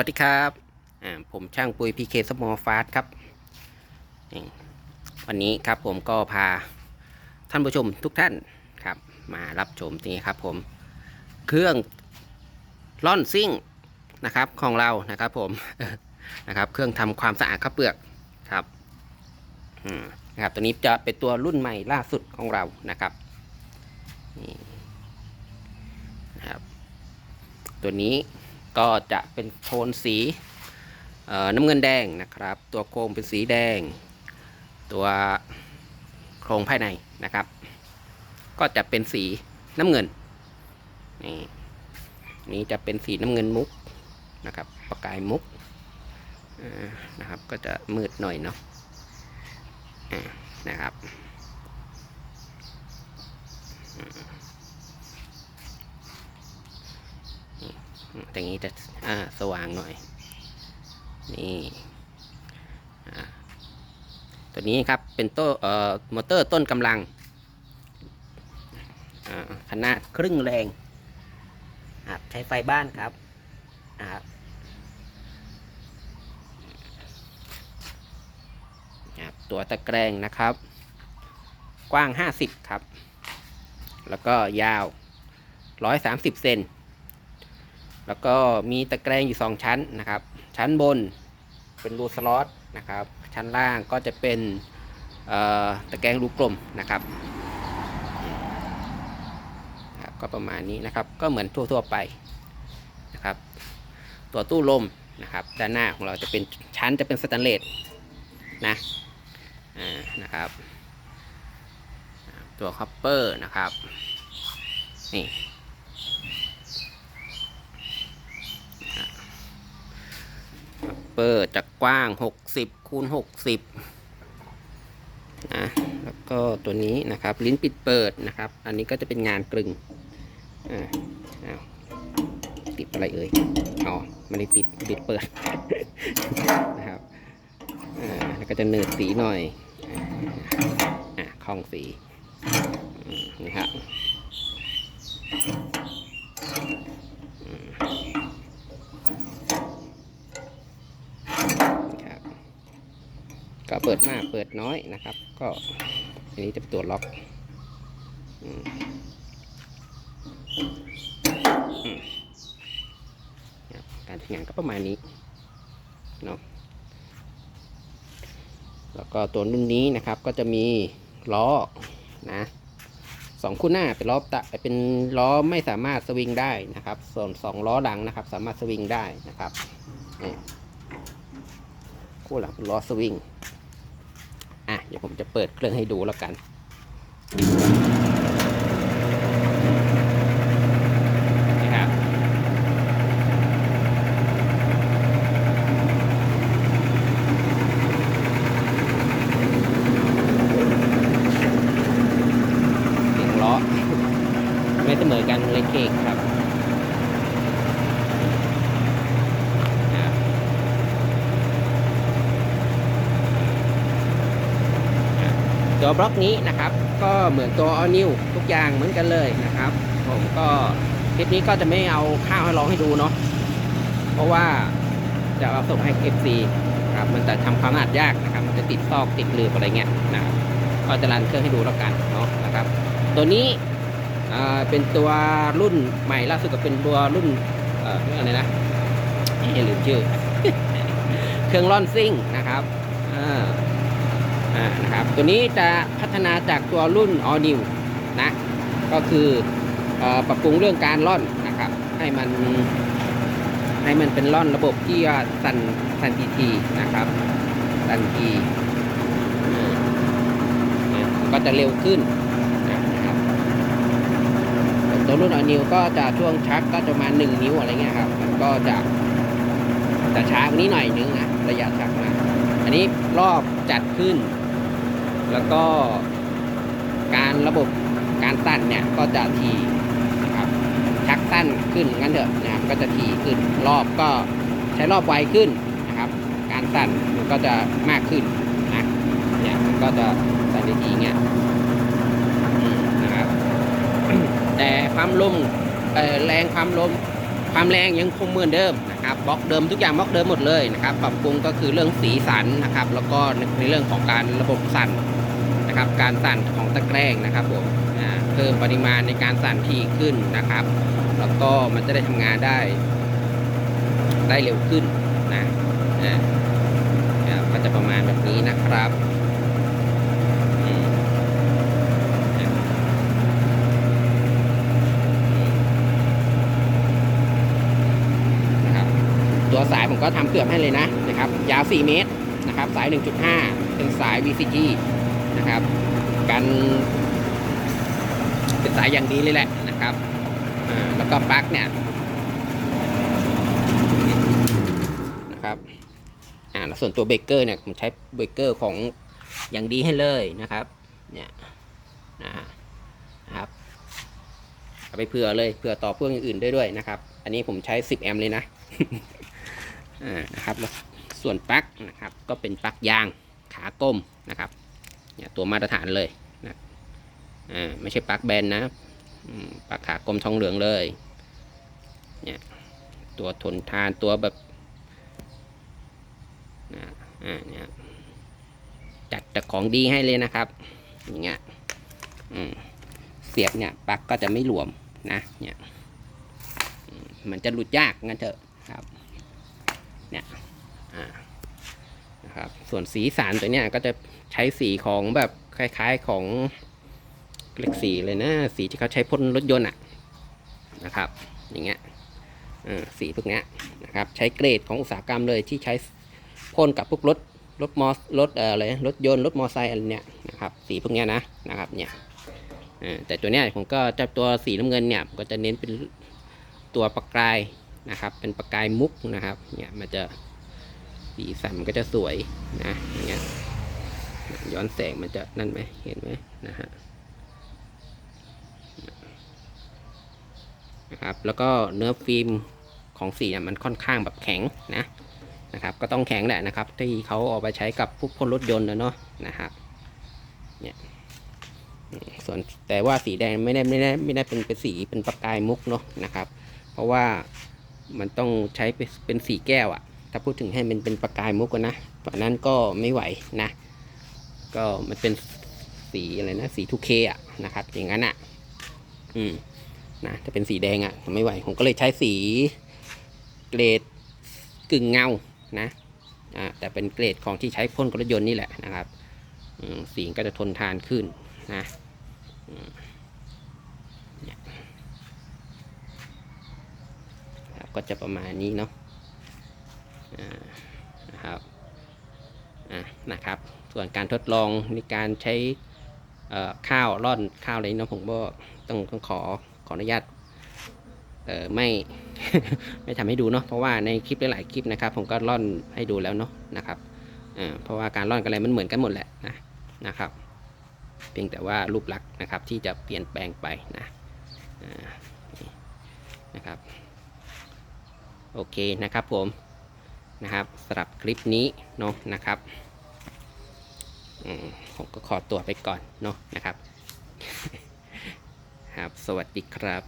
วัสดีครับผมช่างปุยพีเคสมอลฟาสครับ วันนี้ครับผมก็พาท่านผู้ชมทุกท่านครับ มารับชมนี่ครับผม เครื่องล่อนซิ่งนะครับของเรานะครับผมนะครับเครื่องทำความสะอาดข้าวเปลือกครับนะครับตัวนี้จะเป็นตัวรุ่นใหม่ล่าสุดของเรานะครับนี่นะครับ ตัวนี้ ก็จะเป็นโทนสีน้ำเงินแดงนะครับ ตัวโครงเป็นสีแดง ตัวโครงภายในนะครับ ก็จะเป็นสีน้ำเงินนี่นี้จะเป็นสีน้ำเงินมุกนะครับประกายมุกนะครับ ก็จะมืดหน่อยเนาะนะครับ อย่างนี้จะอ่าสว่างหน่อย นี่ตัวนี้ครับเป็นโต้เอ่อมอเตอร์ต้นกำลังขนาดครึ่งแรงใช้ไฟบ้านครับอ่าครับตัวตะแกรงนะครับ กว้าง 50 ครับ แล้วก็ยาว 130 เซน แล้วก็มีตะแกรงอยู่ 2 ชั้นนะครับ ชั้นบนเป็นรูสล็อตนะครับ ชั้นล่างก็จะเป็นตะแกรงรูกลมนะครับ ก็ประมาณนี้นะครับ ก็เหมือนทั่วๆไปนะครับ ตัวตู้ลมนะครับ ด้านหน้าของเราจะเป็นชั้นจะเป็นสแตนเลสนะนะครับ ตัวคัพเปอร์นะครับ นี่ เปิดจากกว้าง 60คูณ60นะแล้วก็ตัวนี้นะครับ ลิ้นปิดเปิดนะครับ อันนี้ก็จะเป็นงานกลึงอ่าติดอะไรเอ่ยอ๋อไม่ได้ติดปิดเปิดนะครับอ่าแล้วก็จะเนิดสีหน่อยอ่าคล้องสีนะครับ ก็เปิดมากเปิดน้อยนะครับ ก็อันนี้จะเป็นตัวล็อกการใช้งานก็ประมาณนี้เนาะแล้วก็ตัวรุ่นนี้นะครับก็จะมีล้อนะสองคู่หน้าเป็นล้อตะเป็นล้อไม่สามารถสวิงได้นะครับ ส่วนสองล้อหลังนะครับ สามารถสวิงได้นะครับคู่หลังเป็นล้อสวิง ดี๋ยวผมจะเปิดเครื่องให้ดูแล้วกัน นะครับ เสียงล้อ ไม่เสมอกันเลยเค้กครับอะ ตัวบล็อกนี้นะครับ ก็เหมือนตัวออนิวทุกอย่างเหมือนกันเลยนะครับ ผมก็คลิปนี้ก็จะไม่เอาข้าวให้ลองให้ดูเนาะเพราะว่าจะเอาส่งให้ FC ครับมันจะทำความสะอาดยากนะครับ มันจะติดซอกติดหลืบอะไรเงี้ยนะครับก็จะรันเครื่องให้ดูแล้วกันเนาะนะครับ ตัวนี้อ่าเป็นตัวรุ่นใหม่ล่าสุดก็เป็นตัวรุ่นเอ่อเรื่องอะไรนะเอ๊ะลืมชื่อ เครื่องร่อนซิ่งนะครับอ่า ตัวนี้จะพัฒนาจากตัวรุ่น All New นะ ก็คืออปรับปรุงเรื่องการล่อนนะครับ ให้มันให้มันเป็นล่อนระบบที่สันสันทีทีนะครับสันทีอ่าเนี่ยก็จะเร็วขึ้นนะครับตัวรุ่น All New ก็จะช่วงชักก็จะประมาณ1นิ้วอะไรเงี้ยครับ มันก็จะจะช้ากว่านี้หน่อยนึงนะระยะชักนะอันนี้รอบจัดขึ้น แล้วก็การระบบการสั้นเนี่ยก็จะทีนะครับชักสั้นขึ้นงั้นเถอะนะครับก็จะทีขึ้นรอบก็ใช้รอบไวขึ้นนะครับ การสั้นมันก็จะมากขึ้นนะเนี่ยมันก็จะสั้นได้ทีเงี้ยนะครับแต่ความลมแรงความลมความแรงยังคงเหมือนเดิมนะครับบล็อกเดิมทุกอย่างบล็อกเดิมหมดเลยนะครับ ปรับปรุงก็คือเรื่องสีสันนะครับ แล้วก็ในเรื่องของการระบบสั่น นะครับ การสั่นของตะแกรงนะครับผมเพิ่มปริมาณในการสั่นที่ขึ้นนะครับ แล้วก็มันจะได้ทำงานได้ ได้เร็วขึ้นนะอ่าอ่าก็จะประมาณแบบนี้นะครับอืมอะอืมนะครับตัวสายผมก็ทำเกือบให้เลยนะนะครับ ยาว 4 เมตรนะครับ สาย 1.5 เป็นสาย VCG นะครับ กันเป็นสายอย่างดีเลยแหละนะครับแล้วก็ปลั๊กเนี่ยนะครับอ่าส่วนตัวเบรกเกอร์เนี่ยผมใช้เบรกเกอร์ของอย่างดีให้เลยนะครับเนี่ยนะฮะนะครับเอาไปเผื่อเลยเผื่อต่อพ่วงอย่างอื่นได้ด้วยนะครับ อันนี้ผมใช้ 10 แอมป์เลยนะอ่านะครับแล้วส่วนปลั๊กนะครับก็เป็นปลั๊กยางขากลมนะครับ เนี่ยตัวมาตรฐานเลยนะอ่าไม่ใช่ปลั๊กแบนนะปลั๊กขากลมทองเหลืองเลยเนี่ยตัวทนทานตัวแบบนะอ่าเนี่ยจัดแต่ของดีให้เลยนะครับอย่างเงี้ยอืมเสียบเนี่ยปลั๊กก็จะไม่หลวมนะเนี่ยมันจะหลุดยากงั้นเถอะครับเนี่ย นะครับ ส่วนสีสันตัวเนี้ยก็จะใช้สีของแบบคล้ายๆของเรียกสีเลยนะ สีที่เขาใช้พ่นรถยนต์อะนะครับ อย่างเงี้ยสีพวกเนี้ยนะครับ ใช้เกรดของอุตสาหกรรมเลยที่ใช้พ่นกับพวกรถรถมอสรถอะไรรถยนต์รถมอไซค์อะไรเนี่ยนะครับ สีพวกเนี้ยนะนะครับเนี่ยเออแต่ตัวเนี้ยผมก็จะตัวสีน้ำเงินเนี่ยผมก็จะเน้นเป็นตัวประกายนะครับ เป็นประกายมุกนะครับเนี่ยมันจะ สีสันมันก็จะสวยนะอย่างเงี้ยย้อนแสงมันจะนั่นไหมเห็นไหมนะฮะนะครับแล้วก็เนื้อฟิล์มของสีเนี่ยมันค่อนข้างแบบแข็งนะนะครับ ก็ต้องแข็งแหละนะครับ ที่เขาเอาไปใช้กับพวกพ่นรถยนต์นะเนาะนะครับเนี่ยส่วนแต่ว่าสีแดงไม่ได้ไม่ได้ไม่ได้เป็นเป็นสีเป็นประกายมุกเนาะนะครับ เพราะว่ามันต้องใช้เป็นเป็นสีแก้วอะ ถ้าพูดถึงให้มันเป็นประกายมุกอะนะเพราะนั้นก็ไม่ไหวนะ ก็มันเป็นสีอะไรนะสี 2K อะนะครับ อย่างนั้นอะอืมนะจะเป็นสีแดงอะไม่ไหว ผมก็เลยใช้สีเกรดกึ่งเงานะอ่าแต่เป็นเกรดของที่ใช้พ่นกรถยนต์นี่แหละนะครับอืมสีก็จะทนทานขึ้นนะอืมก็จะประมาณนี้เนาะอ่านะครับอ่านะครับ ส่วนการทดลองในการใช้ข้าวร่อนข้าวอะไรนี่นะผมก็ต้องต้องขอขออนุญาตเออไม่ไม่ทำให้ดูเนาะเพราะว่าในคลิปหลายๆคลิปนะครับ ผมก็ร่อนให้ดูแล้วเนาะนะครับอ่าเพราะว่าการร่อนกันอะไรมันเหมือนกันหมดแหละนะนะครับ เพียงแต่ว่ารูปลักษณ์นะครับที่จะเปลี่ยนแปลงไปนะนะครับโอเคนะครับผมนะครับสำหรับคลิปนี้เนาะนะครับ ผมก็ขอตัวไปก่อนเนาะนะครับ ครับ สวัสดีครับ